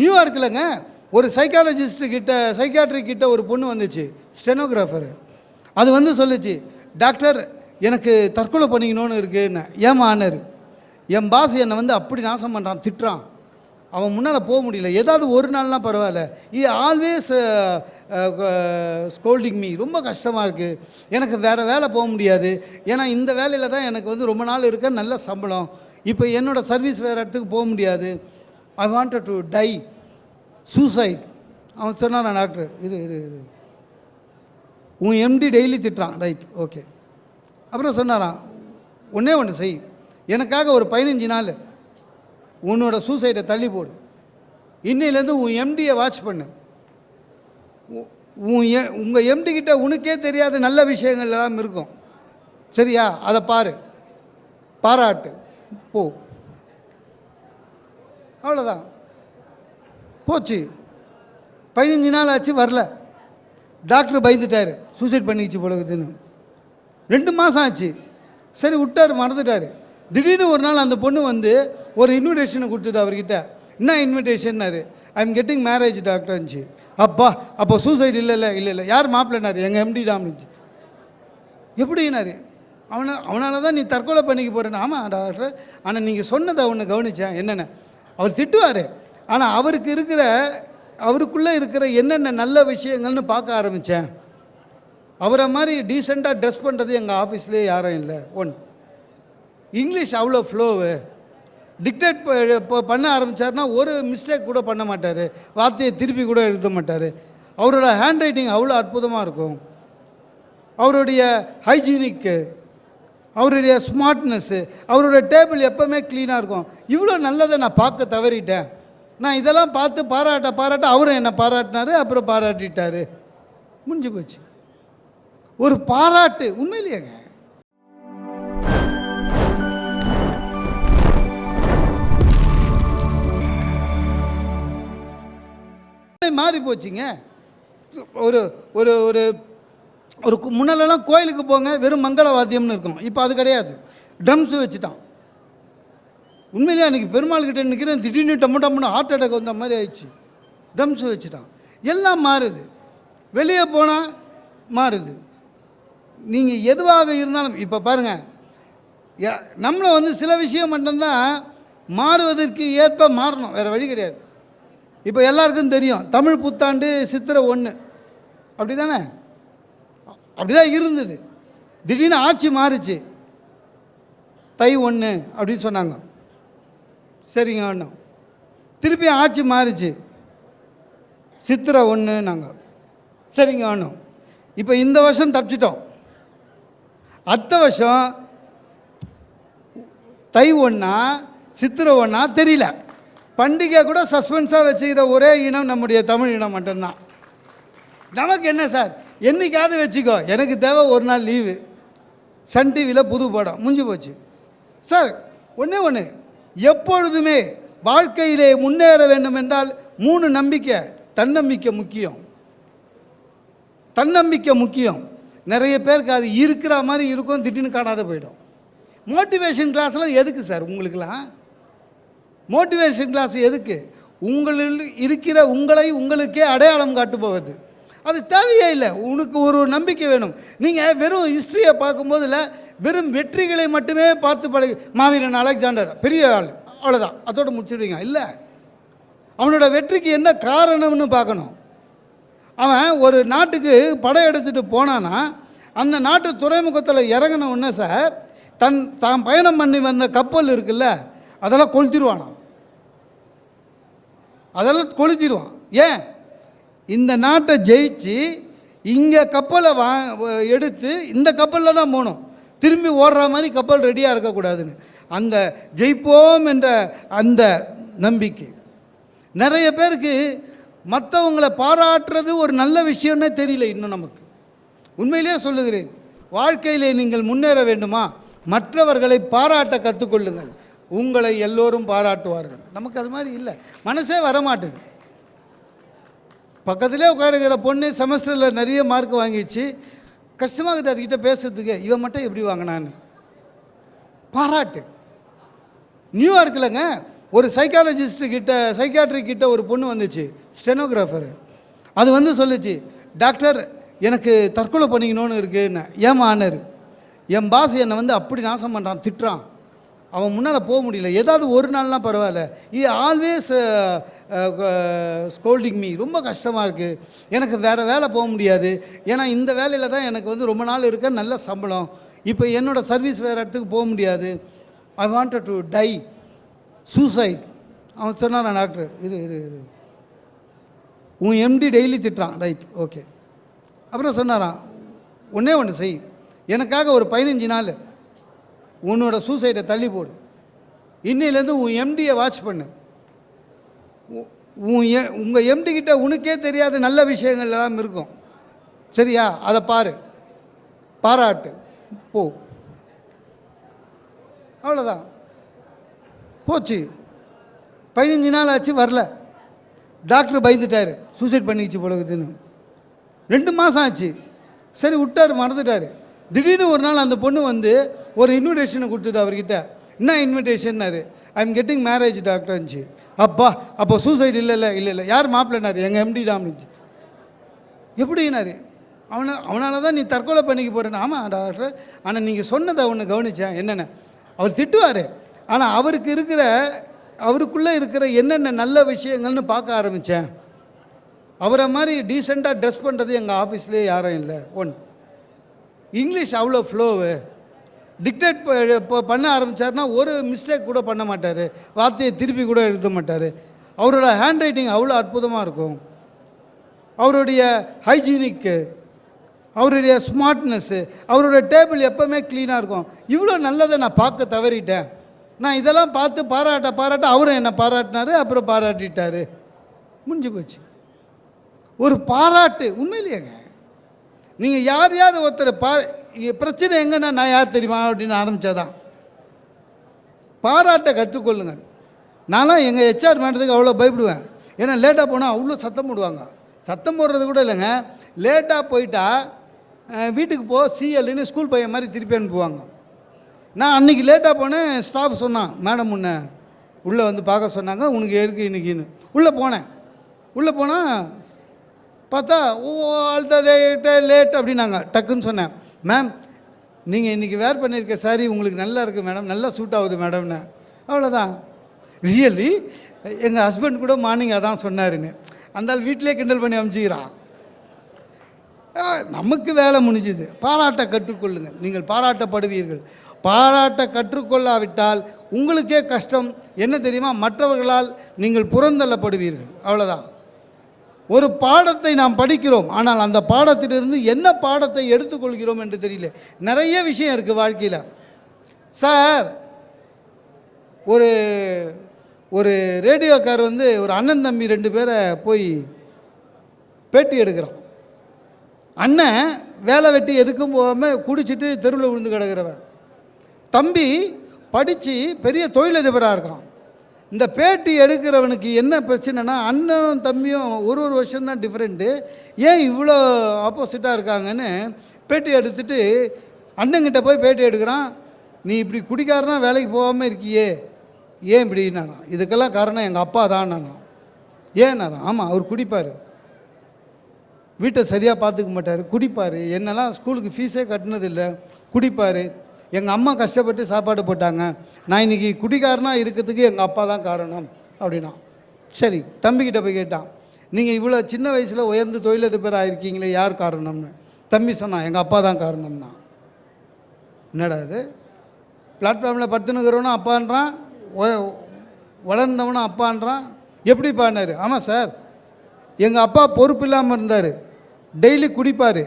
நியூயார்க்கில்ங்க ஒரு சைக்காலஜிஸ்ட் கிட்ட சைக்காட்ரி கிட்ட ஒரு பொண்ணு வந்துச்சு. ஸ்டெனோகிராஃபர் அது வந்து சொல்லுச்சு டாக்டர் எனக்கு தற்கொலை பண்ணிக்கணும்னு இருக்குன்னு. ஏமானார் என் பாஸ் என்னை வந்து அப்படி நாசம் பண்ணுறான் திட்டுறான். அவன் முன்னால் போக முடியல. ஏதாவது ஒரு நாள்லாம் பரவாயில்ல. இது ஆல்வேஸ் ஸ்கோல்டிங் மீ ரொம்ப கஷ்டமாக இருக்குது எனக்கு வேறு வேலை போக முடியாது. ஏன்னா இந்த வேலையில் தான் எனக்கு வந்து ரொம்ப நாள் இருக்க நல்ல சம்பளம். இப்போ என்னோடய சர்வீஸ் வேறு இடத்துக்கு போக முடியாது. I wanted to die suicide அவன் சொன்னான் டாக்டர் இரு இரு இரு. உன் எம்டி டெய்லி திட்டுறான். ரைட் ஓகே அப்புறம் சொன்னாராம் ஒன்றே ஒன்று செய். எனக்காக ஒரு பதினஞ்சு நாள். உன்னோட சூசைடை தள்ளி போடு. இன்னிலேருந்து உன் எம்டியை வாட்ச் பண்ணு. உ- உன் எ உங்கள் எம்டிக்கிட்ட உனக்கே தெரியாத நல்ல விஷயங்கள் எல்லாம் இருக்கும். சரியா? அதை பாரு. பாராட்டு. போ. அவ்வளோதான் போச்சு. பதினஞ்சு நாள் ஆச்சு வரல. டாக்டர் பயந்துட்டார். சூசைட் பண்ணிக்கிச்சு போலகுதுன்னு ரெண்டு மாதம் ஆச்சு. சரி விட்டார் மறந்துட்டார். திடீர்னு ஒரு நாள் அந்த பொண்ணு வந்து ஒரு இன்விடேஷனை கொடுத்தது அவர்கிட்ட. என்ன இன்விடேஷன்னாரு ஐ எம் கெட்டிங் மேரேஜ் டாக்டர்னுச்சு அப்பா அப்போ சூசைட் இல்லை இல்லை இல்லை இல்லை. யார் மாப்பிள்ளனாரு எங்கள் எம்டி தான். எப்படின்னாரு அவனை அவனால தான் நீ தற்கொலை பண்ணிக்க போகிறேன்னு ஆமாம் டாக்டர். ஆனால் நீங்கள் சொன்னதை ஒன்று கவனித்தேன் என்னென்ன? அவர் திட்டுவார். ஆனால் அவருக்கு இருக்கிற அவருக்குள்ளே இருக்கிற என்னென்ன நல்ல விஷயங்கள்னு பார்க்க ஆரம்பித்தேன் அவரை மாதிரி டீசெண்டாக ட்ரெஸ் பண்ணுறது எங்கள் ஆஃபீஸ்லேயே யாரும் இல்லை. ஒன் இங்கிலீஷ் அவ்வளோ ஃப்ளோவு டிக்டேட் இப்போ பண்ண ஆரம்பித்தார்னா ஒரு மிஸ்டேக் கூட பண்ண மாட்டார். வார்த்தையை திருப்பி கூட எழுத மாட்டார். அவரோட ஹேண்ட் ரைட்டிங் அவ்வளோ அற்புதமாக இருக்கும். அவருடைய ஹைஜீனிக்கு அவருடைய ஸ்மார்ட்னஸ்ஸு அவருடைய டேபிள் எப்போவுமே க்ளீனாக இருக்கும். இவ்வளோ நல்லதை நான் பார்க்க தவறிட்டேன். நான் இதெல்லாம் பார்த்து பாராட்ட பாராட்ட அவரும் என்னை பாராட்டினாரு அப்புறம் பாராட்டிட்டார். முடிஞ்சு போச்சு. ஒரு பாராட்டு உண்மையிலேயேங்க. மாறி போச்சுங்க. ஒரு ஒரு ஒரு ஒரு கு- கோயிலுக்கு போங்க வெறும் மங்கள வாத்தியம்னு இருக்கும். இப்போ அது கிடையாது. ட்ரம்ஸு வச்சுட்டான். உண்மையிலேயே அன்றைக்கி பெருமாள் கிட்டே நிற்கிறேன் திடீர்னு டம்மு டம்முன்னு ஹார்ட் அட்டாக் வந்த மாதிரி ஆயிடுச்சு. ட்ரம்ஸு வச்சுட்டான். எல்லாம் மாறுது. வெளியே போனால் மாறுது. நீங்கள் எதுவாக இருந்தாலும் இப்போ பாருங்கள் நம்மளை வந்து சில விஷயம் மட்டும்தான் மாறுவதற்கு ஏற்ப மாறணும். வேறு வழி கிடையாது. இப்போ எல்லாருக்கும் தெரியும் தமிழ் புத்தாண்டு சித்திரை ஒன்று அப்படி தானே அப்படிதான் இருந்தது. திடீர்னு ஆட்சி மாறுச்சு. தை ஒன்று அப்படின்னு சொன்னாங்க. சரிங்க ஒன்று திருப்பி ஆட்சி மாறுச்சு. சித்திரை ஒன்று நாங்கள் சரிங்க ஒன்று இப்போ இந்த வருஷம் தப்பிச்சிட்டோம். அடுத்த வருஷம் தை ஒன்றா சித்திரை ஒன்றா தெரியல. பண்டிகை கூட சஸ்பென்ஸாக வச்சுக்கிற ஒரே இனம் நம்முடைய தமிழ் இனம் மட்டும்தான். நமக்கு என்ன சார்? என்னைக்காவது வச்சுக்கோ எனக்கு தேவை ஒரு நாள் லீவு சன் டிவியில் புது படம் முடிஞ்சு போச்சு. சார் ஒன்றே ஒன்று எப்பொழுதுமே வாழ்க்கையிலே முன்னேற வேண்டும் என்றால் மூணு நம்பிக்கை. தன்னம்பிக்கை முக்கியம். தன்னம்பிக்கை முக்கியம். நிறைய பேருக்கு அது இருக்கிற மாதிரி இருக்கும் திடீர்னு காணாத போயிடும். மோட்டிவேஷன் கிளாஸ்லாம் எதுக்கு சார் உங்களுக்கெல்லாம்? மோட்டிவேஷன் கிளாஸ் எதுக்கு? உங்களில் இருக்கிற உங்களை உங்களுக்கே அடையாளம் காட்டுபவது அது தேவையே இல்லை. உனக்கு ஒரு நம்பிக்கை வேணும். நீங்கள் வெறும் ஹிஸ்ட்ரியை பார்க்கும்போதில் வெறும் வெற்றிகளை மட்டுமே பார்த்து பழகி மாவீரன் அலெக்சாண்டர் பெரிய ஆள் அவ்வளோதான் அதோடு முடிச்சிடுவீங்க. இல்லை. அவனோட வெற்றிக்கு என்ன காரணம்னு பார்க்கணும். அவன் ஒரு நாட்டுக்கு படம் எடுத்துகிட்டு போனான்னா அந்த நாட்டு துறைமுகத்தில் இறங்கின சார் தன் தான் பயணம் பண்ணி வந்த கப்பல் இருக்குல்ல அதெல்லாம் கொளுத்திடுவானாம். அதெல்லாம் கொளுத்திடுவான். ஏன்? இந்த நாட்டை ஜெயிச்சு இங்கே கப்பலை வா எடுத்து இந்த கப்பலில் தான் போகணும். திரும்பி ஓடுற மாதிரி கப்பல் ரெடியாக இருக்கக்கூடாதுன்னு. அந்த ஜெயிப்போம் என்ற அந்த நம்பிக்கை. நிறைய பேருக்கு மற்றவங்களை பாராட்டுறது ஒரு நல்ல விஷயம்னே தெரியல இன்னும் நமக்கு. உண்மையிலேயே சொல்லுகிறேன் வாழ்க்கையிலே நீங்கள் முன்னேற வேண்டுமா? மற்றவர்களை பாராட்ட கற்றுக்கொள்ளுங்கள் உங்களை எல்லோரும் பாராட்டுவார்கள். நமக்கு அது மாதிரி இல்லை. மனசே வரமாட்டுது. பக்கத்திலே உட்காருகிற பொண்ணு செமஸ்டரில் நிறைய மார்க் வாங்கிடுச்சு. கஷ்டமாகுது அதுக்கிட்ட பேசுறதுக்கு. இவன் மட்டும் எப்படி வாங்கினான்னு? பாராட்டு. நியூயார்க்கில்ங்க ஒரு சைக்காலஜிஸ்ட் கிட்ட சைக்காட்ரி கிட்ட ஒரு பொண்ணு வந்துச்சு. ஸ்டெனோகிராஃபர் அது வந்து சொல்லுச்சு டாக்டர் எனக்கு தற்கொலை பண்ணிக்கணும்னு இருக்குன்னு. ஏமானார் என் பாஸ் என்னை வந்து அப்படி நாசம் பண்ணுறான் திட்டுறான். அவன் முன்னால் போக முடியல. ஏதாவது ஒரு நாள்லாம் பரவாயில்ல. இது ஆல்வேஸ் ஸ்கோல்டிங் மீ ரொம்ப கஷ்டமாக இருக்குது எனக்கு வேறு வேலை போக முடியாது. ஏன்னா இந்த வேலையில் தான் எனக்கு வந்து ரொம்ப நாள் இருக்க நல்ல சம்பளம். இப்போ என்னோடய சர்வீஸ் வேறு இடத்துக்கு போக முடியாது. I wanted to die suicide அவன் சொன்னான் டாக்டர் இரு இரு இரு. உன் எம்டி டெய்லி திட்டுறான். ரைட் ஓகே அப்புறம் சொன்னாராம் ஒன்றே ஒன்று செய். எனக்காக ஒரு பதினஞ்சு நாள். உன்னோட சூசைடை தள்ளி போடு. இன்னிலேருந்து உன் எம்டியை வாட்ச் பண்ணு. உ- உன் எ உங்கள் எம்டிக்கிட்ட உனக்கே தெரியாத நல்ல விஷயங்கள் எல்லாம் இருக்கும். சரியா? அதை பாரு. பாராட்டு. போ. அவ்வளோதான் போச்சு. பதினஞ்சு நாள் ஆச்சு வரல. டாக்டர் பயந்துட்டார். சூசைட் பண்ணிக்கிச்சு போலகுதுன்னு ரெண்டு மாதம் ஆச்சு. சரி விட்டார் மறந்துட்டார். திடீர்னு ஒரு நாள் அந்த பொண்ணு வந்து ஒரு இன்விடேஷனை கொடுத்தது அவர்கிட்ட. என்ன இன்விடேஷன்னாரு ஐ எம் கெட்டிங் மேரேஜ் டாக்டர்ன்ச்சு அப்பா அப்போ சூசைட் இல்லை இல்லை இல்லை இல்லை. யார் மாப்பிள்ளனாரு? எங்கள் எம்டி தான் அப்படின்ச்சு. எப்படின்னாரு? அவனை அவனால தான் நீ தற்கொலை பண்ணிக்க போகிறேன்னு ஆமாம் டாக்டர் ஆனால் நீங்கள் சொன்னதை ஒன்று கவனித்தேன் என்னென்ன? அவர் திட்டுவார். ஆனால் அவருக்கு இருக்கிற அவருக்குள்ளே இருக்கிற என்னென்ன நல்ல விஷயங்கள்னு பார்க்க ஆரம்பித்தேன் அவரை மாதிரி டீசெண்டாக ட்ரெஸ் பண்ணுறது எங்கள் ஆஃபீஸ்லேயே யாரும் இல்லை. ஒன் இங்கிலீஷ் அவ்வளோ ஃப்ளோவு டிக்டேட் இப்போ பண்ண ஆரம்பித்தார்னா ஒரு மிஸ்டேக் கூட பண்ண மாட்டார். வார்த்தையை திருப்பி கூட எழுத மாட்டார். அவரோட ஹேண்ட் ரைட்டிங் அவ்வளோ அற்புதமாக இருக்கும். அவருடைய ஹைஜீனிக்கு அவருடைய ஸ்மார்ட்னஸ்ஸு அவரோட டேபிள் எப்போவுமே க்ளீனாக இருக்கும். இவ்வளோ நல்லதை நான் பார்க்க தவறிட்டேன். நான் இதெல்லாம் பார்த்து பாராட்ட பாராட்ட அவரும் என்னை பாராட்டினாரு அப்புறம் பாராட்டிட்டார். முடிஞ்சு போச்சு. ஒரு பாராட்டு உண்மையிலேயேங்க. நீங்கள் யாரையாவது ஒருத்தர் பா பிரச்சனை எங்கன்னா நான் யார் தெரியுமா அப்படின்னு ஆரம்பித்தாதான் பாராட்ட கற்றுக்கொள்ளுங்கள். நானும் எங்கள் ஹெச்ஆர் மேடத்துக்கு அவ்வளோ பயப்படுவேன். ஏன்னா லேட்டாக போனால் அவ்வளோ சத்தம் போடுவாங்க. சத்தம் போடுறது கூட இல்லைங்க. லேட்டாக போயிட்டா வீட்டுக்கு போ சிஎல்னு ஸ்கூல் பையன் மாதிரி திருப்பி அனுப்புவாங்க. நான் அன்றைக்கி லேட்டாக போனேன் ஸ்டாஃப் சொன்னான் மேடம் முன்ன உள்ளே வந்து பார்க்க சொன்னாங்க. உனக்கு எதுக்கு இன்னைக்குன்னு? உள்ளே போனேன். உள்ளே போனால் பார்த்தா oh all the late late அப்படின்னாங்க. டக்குன்னு சொன்னேன். மேம் நீங்கள் இன்றைக்கி வேர் பண்ணியிருக்க சாரி உங்களுக்கு நல்லா இருக்குது மேடம் நல்லா சூட் ஆகுது மேடம்னு. அவ்வளோதான் ரியலி எங்கள் ஹஸ்பண்ட் கூட மார்னிங் அதான் சொன்னாருன்னு. அந்த வீட்டிலே கிண்டல் பண்ணி அமுச்சிக்கிறான் ஆ, நமக்கு வேலை முடிஞ்சுது. பாராட்ட கற்றுக்கொள்ளுங்கள் நீங்கள் பாராட்டப்படுவீர்கள். பாராட்ட கற்றுக்கொள்ளாவிட்டால் உங்களுக்கே கஷ்டம். என்ன தெரியுமா? மற்றவர்களால் நீங்கள் புறந்தள்ளப்படுவீர்கள். அவ்வளோதான் ஒரு பாடத்தை நாம் படிக்கிறோம். ஆனால் அந்த பாடத்திலிருந்து என்ன பாடத்தை எடுத்துக்கொள்கிறோம் என்று தெரியல. நிறைய விஷயம் இருக்குது வாழ்க்கையில். சார் ஒரு ஒரு ரேடியோக்கார் வந்து ஒரு அண்ணன் தம்பி ரெண்டு பேரை போய் பேட்டி எடுக்கிறான். அண்ணன் வேலை வெட்டி எதுக்கும் போகாமல் குடிச்சிட்டு தெருவில் விழுந்து கிடக்கிறவன் தம்பி படித்து பெரிய தொழிலதிபராக இருக்கான். இந்த பேட்டி எடுக்கிறவனுக்கு என்ன பிரச்சனைனா அண்ணனும் தம்பியும் ஒரு ஒரு வருஷம்தான் டிஃப்ரெண்ட்டு ஏன் இவ்வளோ ஆப்போசிட்டாக இருக்காங்கன்னு பேட்டி எடுத்துட்டு அண்ணங்கிட்ட போய் பேட்டி எடுக்கிறான். நீ இப்படி குடிக்காரனா வேலைக்கு போகாமல் இருக்கியே. ஏன் இப்படின்னா இதுக்கெல்லாம் காரணம் எங்கள் அப்பா தான் நான் ஏன் ஆமாம் அவர் குடிப்பார். வீட்டை சரியாக பார்த்துக்க மாட்டார். குடிப்பார். என்னெல்லாம் ஸ்கூலுக்கு ஃபீஸே கட்டினதில்லை. குடிப்பார். எங்கள் அம்மா கஷ்டப்பட்டு சாப்பாடு போட்டாங்க. நான் இன்றைக்கி குடிகாரனாக இருக்கிறதுக்கு எங்கள் அப்பா தான் காரணம் அப்படின்னா. சரி தம்பிக்கிட்ட போய் கேட்டான். நீங்கள் இவ்வளோ சின்ன வயசில் உயர்ந்து தொழிலதிபர் ஆகிருக்கீங்களே யார் காரணம்னு? தம்பி சொன்னான் எங்கள் அப்பா தான் காரணம்னா. என்னடா இது? பிளாட்ஃபார்மில் படுத்துனுக்கிறவனும் அப்பான்றான் வளர்ந்தவனும் அப்பான்றான். எப்படி பாடினார் ஆமாம் சார். எங்கள் அப்பா பொறுப்பு இல்லாமல் இருந்தார். டெய்லி குடிப்பார்.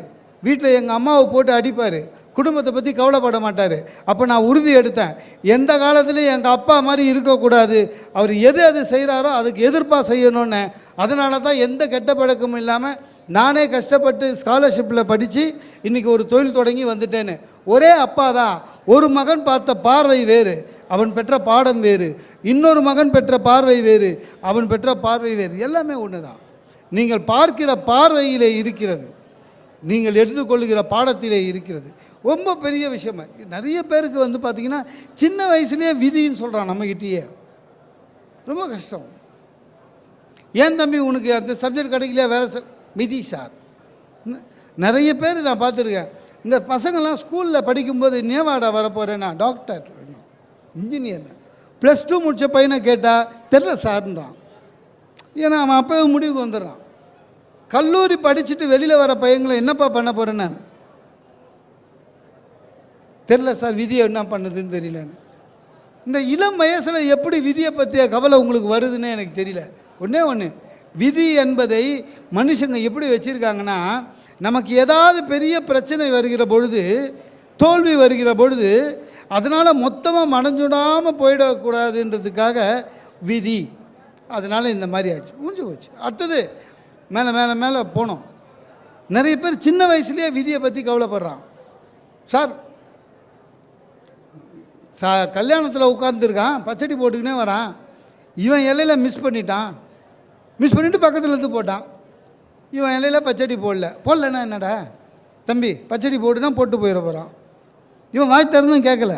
வீட்டில் எங்கள் அம்மாவை போட்டு அடிப்பார். குடும்பத்தை பற்றி கவலைப்பட மாட்டார். அப்போ நான் உறுதி எடுத்தேன். எந்த காலத்துலையும் எங்கள் அப்பா மாதிரி இருக்கக்கூடாது. அவர் எது அது செய்கிறாரோ அதுக்கு எதிர்ப்பாக செய்யணும்னு. அதனால தான் எந்த கெட்ட பழக்கமும் இல்லாமல் நானே கஷ்டப்பட்டு ஸ்காலர்ஷிப்பில் படித்து இன்றைக்கி ஒரு தொழில் தொடங்கி வந்துட்டேன்னு. ஒரே அப்பா தான் ஒரு மகன் பார்த்த பார்வை வேறு. அவன் பெற்ற பாடம் வேறு. இன்னொரு மகன் பெற்ற பார்வை வேறு. அவன் பெற்ற பார்வை வேறு. எல்லாமே ஒன்று தான் நீங்கள் பார்க்கிற பார்வையிலே இருக்கிறது. நீங்கள் எடுத்துக்கொள்கிற பாடத்திலே இருக்கிறது. ரொம்ப பெரிய விஷயம். நிறைய பேருக்கு வந்து பார்த்திங்கன்னா சின்ன வயசுலேயே விதின்னு சொல்கிறான் நம்மக்கிட்டேயே ரொம்ப கஷ்டம். ஏன் தம்பி உனக்கு அந்த சப்ஜெக்ட் கிடைக்கலையா? வேறு ச விதி சார். நிறைய பேர் நான் பார்த்துருக்கேன். இந்த பசங்கள்லாம் ஸ்கூலில் படிக்கும்போது நேவாடா வரப்போகிறேன்னா டாக்டர் இன்ஜினியர் ப்ளஸ் டூ முடித்த பையனை கேட்டால் தெரில சார்ன்றான். ஏன்னா அவன் அப்போவே முடிவுக்கு வந்துடுறான். கல்லூரி படிச்சுட்டு வெளியில் வர பையங்களை என்னப்பா பண்ண போகிறேன்னு தெரில சார் விதியை என்ன பண்ணுதுன்னு தெரியலன்னு இந்த இளம் வயசில் எப்படி விதியை பற்றிய கவலை உங்களுக்கு வருதுன்னு எனக்கு தெரியல. ஒன்றே ஒன்று விதி என்பதை மனுஷங்க எப்படி வச்சுருக்காங்கன்னா நமக்கு ஏதாவது பெரிய பிரச்சனை வருகிற பொழுது தோல்வி வருகிற பொழுது அதனால் மொத்தமாக மனஞ்சுடாமல் போயிடக்கூடாதுன்றதுக்காக விதி. அதனால் இந்த மாதிரி ஆச்சு முடிஞ்சு போச்சு. அடுத்தது மேலே மேலே மேலே போனோம். நிறைய பேர் சின்ன வயசுலேயே விதியை பற்றி கவலைப்படுறான். சார் சா கல்யாணத்தில் உட்காந்துருக்கான் பச்சடி போட்டுக்கினே வரான். இவன் இலையில மிஸ் பண்ணிட்டான். மிஸ் பண்ணிவிட்டு பக்கத்தில் இருந்து போட்டான். இவன் இலையில பச்சடி போடல. போடலன்னா என்னடா? தம்பி பச்சடி போட்டுனா போட்டு போயிட போகிறான் இவன் வாய் திறந்தும் கேட்கல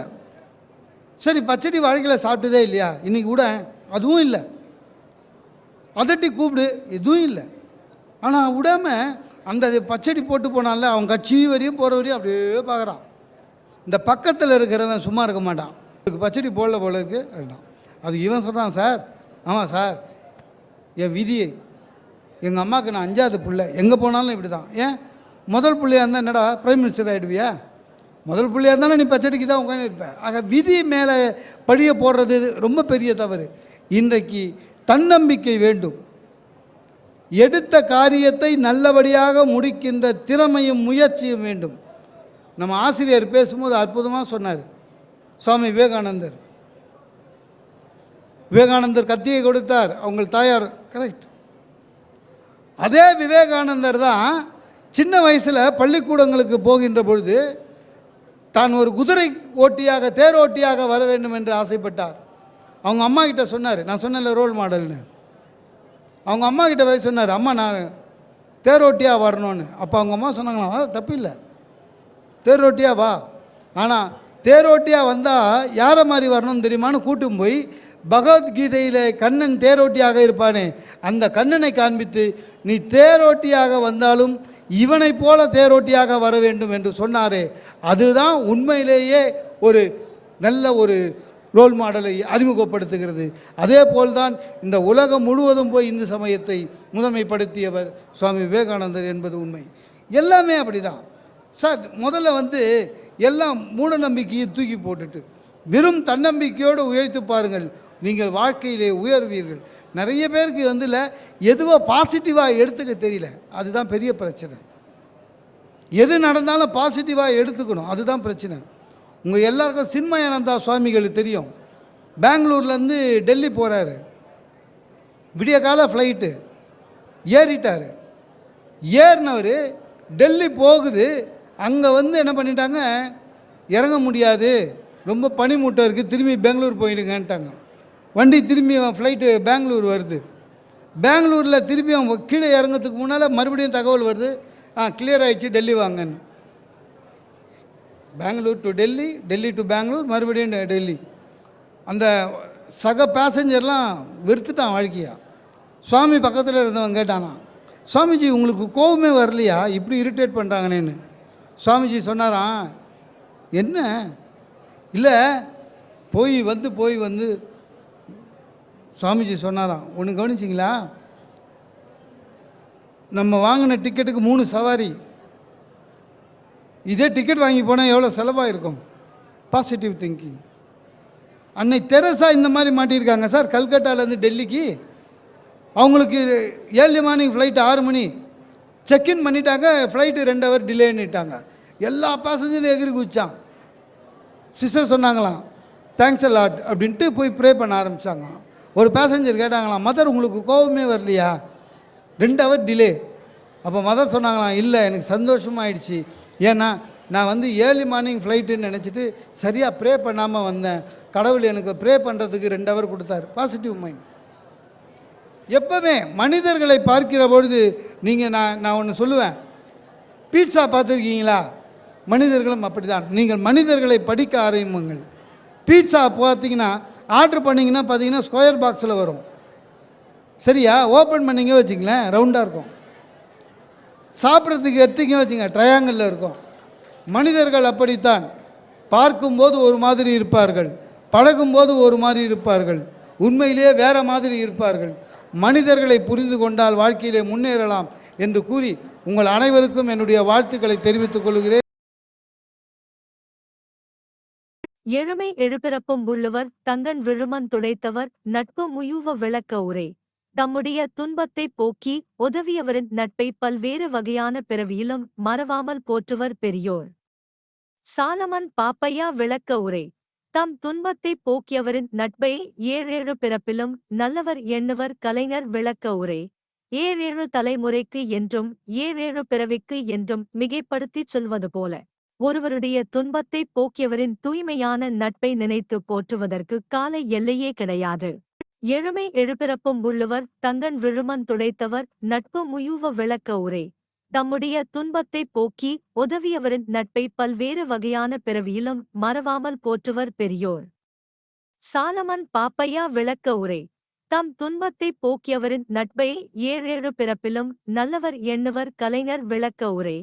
சரி பச்சடி வாழ்க்கையில் சாப்பிட்டதே இல்லையா? இன்றைக்கி கூட அதுவும் இல்லை. அதட்டி கூப்பிடு எதுவும் இல்லை. ஆனால் விடாம அந்த பச்சடி போட்டு போனால அவன் கட்சி வரையும் போகிற வரையும் அப்படியே பார்க்குறான் இந்த பக்கத்தில் இருக்கிறவன் சும்மா இருக்க மாட்டான். இதுக்கு பச்சடி போடல போல இருக்கு அப்படின்னா அது இவன் சொல்கிறான் சார் ஆமாம் சார் என் விதி எங்கள் அம்மாவுக்கு நான் அஞ்சாவது பிள்ளை. எங்கே போனாலும் இப்படி தான் ஏன்? முதல் பிள்ளையா இருந்தால் என்னடா பிரைம் மினிஸ்டர் ஆகிடுவியா முதல் பிள்ளையா இருந்தாலும் நீ பச்சடிக்கு தான் உட்காந்து இருப்பேன் ஆக விதி மேலே பழிய போடுறது ரொம்ப பெரிய தவறு. இன்றைக்கு தன்னம்பிக்கை வேண்டும். எடுத்த காரியத்தை நல்லபடியாக முடிக்கின்ற திறமையும் முயற்சியும் வேண்டும். நம்ம ஆசிரியர் பேசும்போது அற்புதமாக சொன்னார். சுவாமி விவேகானந்தர். விவேகானந்தர் கத்தியை கொடுத்தார். அவங்க தாயார் கரெக்ட் அதே விவேகானந்தர் தான் சின்ன வயசில் பள்ளிக்கூடங்களுக்கு போகின்ற பொழுது தான் ஒரு குதிரை ஓட்டியாக தேரோட்டியாக வர வேண்டும் என்று ஆசைப்பட்டார். அவங்க அம்மா கிட்ட சொன்னார். நான் சொன்னல ரோல் மாடல்னு அவங்க அம்மா கிட்ட போய் சொன்னார் அம்மா நான் தேரோட்டியாக வரணும்னு. அப்போ அவங்க அம்மா சொன்னாங்களாம் தப்பு இல்லை தேரோட்டியா வா. ஆனால் தேரோட்டியாக வந்தால் யாரை மாதிரி வரணும்னு தெரியுமான்னு கூட்டும் போய் பகவத்கீதையில் கண்ணன் தேரோட்டியாக இருப்பானே அந்த கண்ணனை காண்பித்து நீ தேரோட்டியாக வந்தாலும் இவனைப் போல தேரோட்டியாக வர வேண்டும் என்று சொன்னாரே. அதுதான் உண்மையிலேயே ஒரு நல்ல ஒரு ரோல் மாடலை அறிமுகப்படுத்துகிறது. அதே போல்தான் இந்த உலகம் முழுவதும் போய் இந்து சமயத்தை முதன்மைப்படுத்தியவர் சுவாமி விவேகானந்தர் என்பது உண்மை. எல்லாமே அப்படிதான். சார் முதல்ல வந்து எல்லாம் மூட நம்பிக்கையை தூக்கி போட்டுட்டு வெறும் தன்னம்பிக்கையோடு உயர்த்து பாருங்கள். நீங்கள் வாழ்க்கையிலே உயர்வீர்கள். நிறைய பேருக்கு வந்து இல்லை எதுவோ பாசிட்டிவாக எடுத்துக்க தெரியல. அதுதான் பெரிய பிரச்சனை. எது நடந்தாலும் பாசிட்டிவாக எடுத்துக்கணும். அதுதான் பிரச்சனை. உங்கள் எல்லாருக்கும் சின்மயானந்தா சுவாமிகள் தெரியும். பெங்களூர்லேருந்து டெல்லி போகிறாரு விடிய கால ஃப்ளைட்டு ஏறிட்டார். ஏறினவர் டெல்லி போகுது. அங்கே வந்து என்ன பண்ணிட்டாங்க? இறங்க முடியாது. ரொம்ப பனிமூட்டம் இருக்குது திரும்பி பெங்களூர் போயிடுங்கன்ட்டாங்க. வண்டி திரும்பி அவன் ஃப்ளைட்டு பெங்களூர் வருது. பெங்களூரில் திரும்பி அவன் கீழே இறங்கிறதுக்கு முன்னால் மறுபடியும் தகவல் வருது. ஆ கிளியர் ஆகிடுச்சு டெல்லி வாங்கன்னு. பெங்களூர் டு டெல்லி டெல்லி டு பெங்களூர் மறுபடியும் டெல்லி. அந்த சக பேசஞ்சர்லாம் வெறுத்துட்டான் வாழ்க்கையா. சுவாமி பக்கத்தில் இருந்தவன் கேட்டானா சுவாமிஜி உங்களுக்கு கோவமே வரலையா? இப்படி இரிட்டேட் பண்ணுறாங்கன்னு சுவாமிஜி சொன்னாராம் என்ன? இல்லை போய் வந்து போய் வந்து. சுவாமிஜி சொன்னாராம் ஒன்று கவனிச்சிங்களா? நம்ம வாங்கின டிக்கெட்டுக்கு மூணு சவாரி. இதே டிக்கெட் வாங்கி போனால் எவ்வளோ செலவாக இருக்கும் பாசிட்டிவ் திங்கிங் அன்னை தெரசா இந்த மாதிரி மாட்டியிருக்காங்க சார் கல்கட்டாலேருந்து டெல்லிக்கு. அவங்களுக்கு ஏர்லி மார்னிங் ஃப்ளைட் ஆறு மணி. செக்இன் பண்ணிட்டாங்க ஃப்ளைட்டு ரெண்டு ஹவர் டிலேன்னுட்டாங்க எல்லா பேசஞ்சரும் எகிரி குதிச்சான். சிஸ்டர் சொன்னாங்களாம் தேங்க்ஸ் லாட் அப்படின்ட்டு போய் ப்ரே பண்ண ஆரம்பித்தாங்க ஒரு பேசஞ்சர் கேட்டாங்களாம் மதர் உங்களுக்கு கோபமே வரலையா? ரெண்டு ஹவர் டிலே அப்போ மதர் சொன்னாங்களாம் இல்லை எனக்கு சந்தோஷமாயிடுச்சு. ஏன்னா நான் வந்து ஏர்லி மார்னிங் ஃப்ளைட்டுன்னு நினச்சிட்டு சரியாக ப்ரே பண்ணாமல் வந்தேன். கடவுள் எனக்கு ப்ரே பண்ணுறதுக்கு ரெண்டு ஹவர் கொடுத்தாரு. பாசிட்டிவ் மைண்ட் எப்பவுமே மனிதர்களை பார்க்கிற பொழுது நீங்கள் நான் நான் ஒன்று சொல்லுவேன். பீட்சா பார்த்துருக்கீங்களா? மனிதர்களும் அப்படிதான் நீங்கள் மனிதர்களை படிக்க ஆரம்பிங்கள் பீட்சா பார்த்தீங்கன்னா ஆர்டர் பண்ணிங்கன்னா பார்த்தீங்கன்னா ஸ்கொயர் பாக்ஸில் வரும். சரியா? ஓப்பன் பண்ணிங்க வச்சுங்களேன் ரவுண்டாக இருக்கும். சாப்பிட்றதுக்கு எடுத்திங்க வச்சுங்க ட்ரையாங்கிளில் இருக்கும். மனிதர்கள் அப்படித்தான். பார்க்கும்போது ஒரு மாதிரி இருப்பார்கள். பழகும்போது ஒரு மாதிரி இருப்பார்கள். உண்மையிலேயே வேறு மாதிரி இருப்பார்கள். மனிதர்களை புரிந்து கொண்டால் வாழ்க்கையிலே முன்னேறலாம் என்று கூறி உங்கள் அனைவருக்கும் என்னுடைய வாழ்த்துக்களை தெரிவித்துக் கொள்கிறேன். எழுமை எழுபிறப்பும் உள்ளவர் தங்கன் விழுமன் துடைத்தவர் நட்பு முயுவ விளக்க உரை. தம்முடைய துன்பத்தை போக்கி உதவியவரின் நட்பை பல்வேறு வகையான பிறவியிலும் மறவாமல் போற்றுவர் பெரியோர். சாலமன் பாப்பையா விளக்க உரை. தம் துன்பத்தை போக்கியவரின் நட்பை ஏழேழு பிறப்பிலும் நல்லவர் எண்ணுவர் கலைஞர் விளக்க உரை. ஏழேழு தலைமுறைக்கு என்றும் ஏழேழு பிறவிக்கு என்றும் மிகைப்படுத்திச் சொல்வது போல ஒருவருடைய துன்பத்தை போக்கியவரின் தூய்மையான நட்பை நினைத்து போற்றுவதற்கு கால எல்லையே கிடையாது. எழுமை எழுபிறப்பும் உள்ளவர் தங்கன் விழுமன் துடைத்தவர் நட்பு முயுவ விளக்க உரை. தம்முடைய துன்பத்தை போக்கி உதவியவரின் நட்பை பல்வேறு வகையான பிறவியிலும் மறவாமல் போற்றுவர் பெரியோர். சாலமன் பாப்பையா விளக்க உரை. தம் துன்பத்தை போக்கியவரின் நட்பை ஏழேழு பிறப்பிலும் நல்லவர் எண்ணுவர் கலைஞர் விளக்க உரை.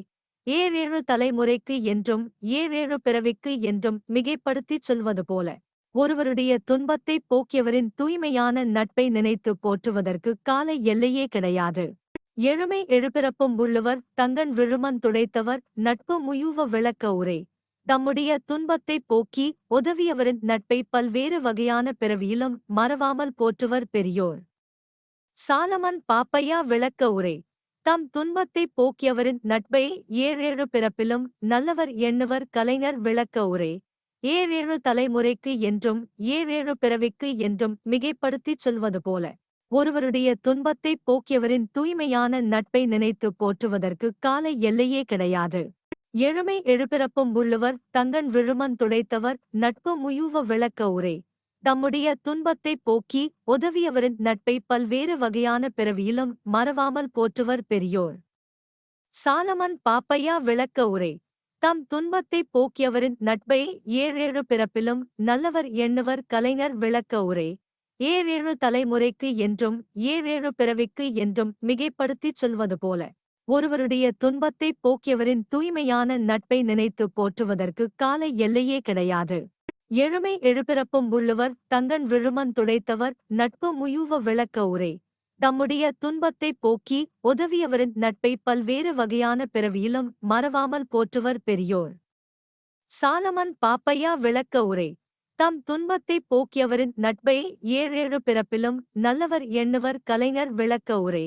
ஏழேழு தலைமுறைக்கு என்றும் ஏழேழு பிறவிக்கு என்றும் மிகைப்படுத்திச் சொல்வது போல ஒருவருடைய துன்பத்தை போக்கியவரின் தூய்மையான நட்பை நினைத்து போற்றுவதற்கு கால எல்லையே கிடையாது. எழுமை எழுபிறப்பும் உள்ளவர் தங்கன் விழுமன் துடைத்தவர் நட்பு முயுவ விளக்க உரை. தம்முடைய துன்பத்தை போக்கி உதவியவரின் நட்பை பல்வேறு வகையான பிறவியிலும் மறவாமல் போற்றுவர் பெரியோர். சாலமன் பாப்பையா விளக்க உரை. தம் துன்பத்தை போக்கியவரின் நட்பை ஏழேழு பிறப்பிலும் நல்லவர் எண்ணுவர் கலைஞர் விளக்க உரை. ஏழேழு தலைமுறைக்கு என்றும் ஏழேழு பிறவிக்கு என்றும் மிகைப்படுத்திச் சொல்வது போல. ஒருவருடைய துன்பத்தை போக்கியவரின் தூய்மையான நட்பை நினைத்து போற்றுவதற்கு கால எல்லையே கிடையாது. எழுமை எழுபிறப்பும் உள்ளவர் தங்கன் விழுமன் துடைத்தவர் நட்பு முயுவ விளக்க உரை. தம்முடைய துன்பத்தை போக்கி உதவியவரின் நட்பை பல்வேறு வகையான பிறவியிலும் மறவாமல் போற்றுவர் பெரியோர். சாலமன் பாப்பையா விளக்க உரை. தம் துன்பத்தை போக்கியவரின் நட்பை ஏழேழு பிறப்பிலும் நல்லவர் எண்ணுவர் கலைஞர் விளக்க உரை. ஏழேழு தலைமுறைக்கு என்றும் ஏழேழு பிறவிக்கு என்றும் மிகைப்படுத்திச் சொல்வது போல ஒருவருடைய துன்பத்தை போக்கியவரின் தூய்மையான நட்பை நினைத்து போற்றுவதற்கு கால எல்லையே கிடையாது. எழுமை எழுபிறப்பும் உள்ளவர் தங்கன் விழுமன் துடைத்தவர் நட்பு முயுவ விளக்க உரை. தம்முடைய துன்பத்தை போக்கி உதவியவரின் நட்பை பல்வேறு வகையான பிறவியிலும் மறவாமல் போற்றுவர் பெரியோர். சாலமன் பாப்பையா விளக்க உரை. தம் துன்பத்தை போக்கியவரின் நட்பை ஏழேழு பிறப்பிலும் நல்லவர் எண்ணுவர் கலைஞர் விளக்க உரை.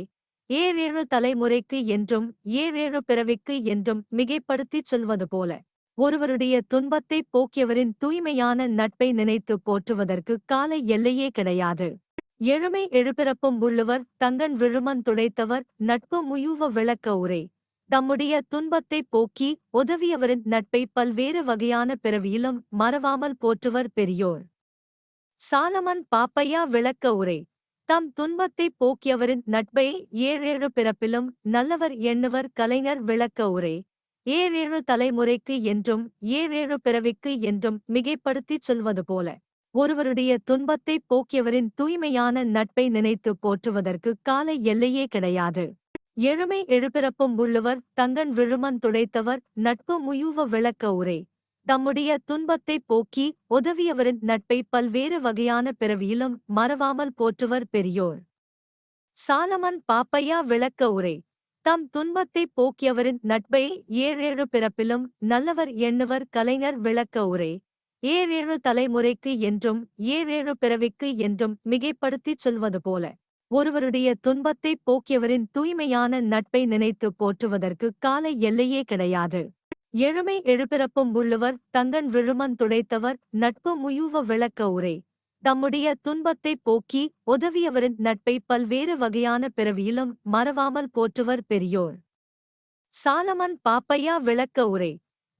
ஏழேழு தலைமுறைக்கு என்றும் ஏழேழு பிறவிக்கு என்றும் மிகைப்படுத்திச் சொல்வது போல ஒருவருடைய துன்பத்தை போக்கியவரின் தூய்மையான நட்பை நினைத்து போற்றுவதற்கு கால எல்லையே கிடையாது. எழுமை எழுபிறப்பும் உள்ளவர் தங்கன் விழுமன் துடைத்தவர் நட்பு முயுவ விளக்க உரை. தம்முடைய துன்பத்தை போக்கி உதவியவரின் நட்பை பல்வேறு வகையான பிறவியிலும் மறவாமல் போற்றுவர் பெரியோர். சாலமன் பாப்பையா விளக்க உரை. தம் துன்பத்தை போக்கியவரின் நட்பை ஏழேழு பிறப்பிலும் நல்லவர் எண்ணுவர் கலைஞர் விளக்க உரை. ஏழேழு தலைமுறைக்கு என்றும் ஏழேழு பிறவிக்கு என்றும் மிகைப்படுத்திச் சொல்வது போல. ஒருவருடைய துன்பத்தை போக்கியவரின் தூய்மையான நட்பை நினைத்து போற்றுவதற்கு கால எல்லையே கிடையாது. எழுமை எழுபிறப்பும் உள்ளவர் தங்கன் விழுமன் துடைத்தவர் நட்பு முயுவ விளக்க உரை. தம்முடைய துன்பத்தை போக்கி உதவியவரின் நட்பை பல்வேறு வகையான பிறவியிலும் மறவாமல் போற்றுவர் பெரியோர். சாலமன் பாப்பையா விளக்க உரை. தம் துன்பத்தை போக்கியவரின் நட்பை ஏழேழு பிறப்பிலும் நல்லவர் எண்ணுவர் கலைஞர் விளக்க உரை. ஏழேழு தலைமுறைக்கு என்றும் ஏழேழு பிறவிக்கு என்றும் மிகைப்படுத்திச் சொல்வது போல. ஒருவருடைய துன்பத்தை போக்கியவரின் தூய்மையான நட்பை நினைத்து போற்றுவதற்கு கால எல்லையே கிடையாது. எழுமை எழுபிறப்பும் உள்ளவர் தங்கன் விழுமன் துடைத்தவர் நட்பு முயுவ விளக்க உரை. தம்முடைய துன்பத்தை போக்கி உதவியவரின் நட்பை பல்வேறு வகையான பிறவியிலும் மறவாமல் போற்றுவர் பெரியோர். சாலமன் பாப்பையா விளக்க உரை.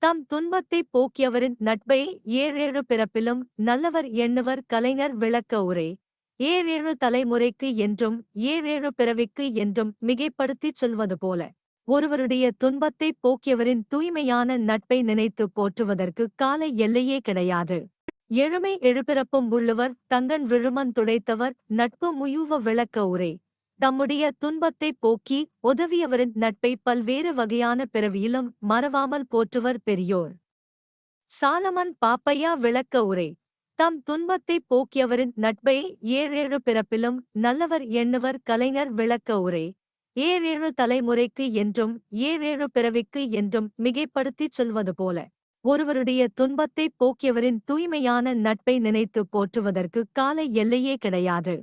தம் துன்பத்தை போக்கியவரின் நட்பை ஏழேழு பிறப்பிலும் நல்லவர் எண்ணுவர் கலைஞர் விளக்க உரை. ஏழேழு தலைமுறைக்கு என்றும் ஏழேழு பிறவிக்கு என்றும் மிகைப்படுத்திச் சொல்வது போல ஒருவருடைய துன்பத்தை போக்கியவரின் தூய்மையான நட்பை நினைத்து போற்றுவதற்கு கால எல்லையே கிடையாது. எழுமை எழுபிறப்பும் உள்ளவர் தங்கன் விழுமன் துடைத்தவர் நட்பு முயுவ விளக்க உரை. தம்முடைய துன்பத்தைப் போக்கி உதவியவரின் நட்பை பல்வேறு வகையான பிறவியிலும் மறவாமல் போற்றுவர் பெரியோர். சாலமன் பாப்பையா விளக்க உரை. தம் துன்பத்தைப் போக்கியவரின் நட்பை ஏழேழு பிறப்பிலும் நல்லவர் எண்ணுவர் கலைஞர் விளக்க உரை. ஏழேழு தலைமுறைக்கு என்றும் ஏழேழு பிறவிக்கு என்றும் மிகைப்படுத்திச் சொல்வது போல ஒருவருடைய துன்பத்தைப் போக்கியவரின் தூய்மையான நட்பை நினைத்து போற்றுவதற்கு கால எல்லையே கிடையாது.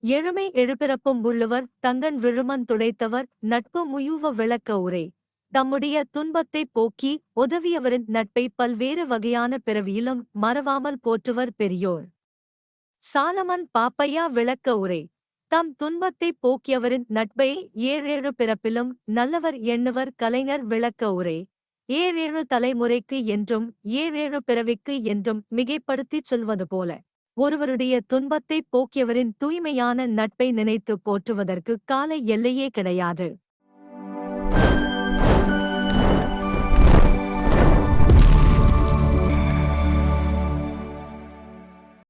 எழுமை எழுபிறப்பும் உள்ளவர் தங்கன் விழுமன் துடைத்தவர் நட்பு முயுவ விளக்க உரை. தம்முடைய துன்பத்தைப் போக்கி உதவியவரின் நட்பை பல்வேறு வகையான பிறவியிலும் மறவாமல் போற்றுவர் பெரியோர். சாலமன் பாப்பையா விளக்க உரை. தம் துன்பத்தைப் போக்கியவரின் நட்பை ஏழேழு பிறப்பிலும் நல்லவர் எண்ணுவர் கலைஞர் விளக்க உரை. ஏழேழு தலைமுறைக்கு என்றும் ஏழேழு பிறவிக்கு என்றும் மிகைப்படுத்திச் சொல்வது போல. ஒருவருடைய துன்பத்தைப் போக்கியவரின் தூய்மையான நட்பை நினைத்து போற்றுவதற்கு கால எல்லையே கிடையாது.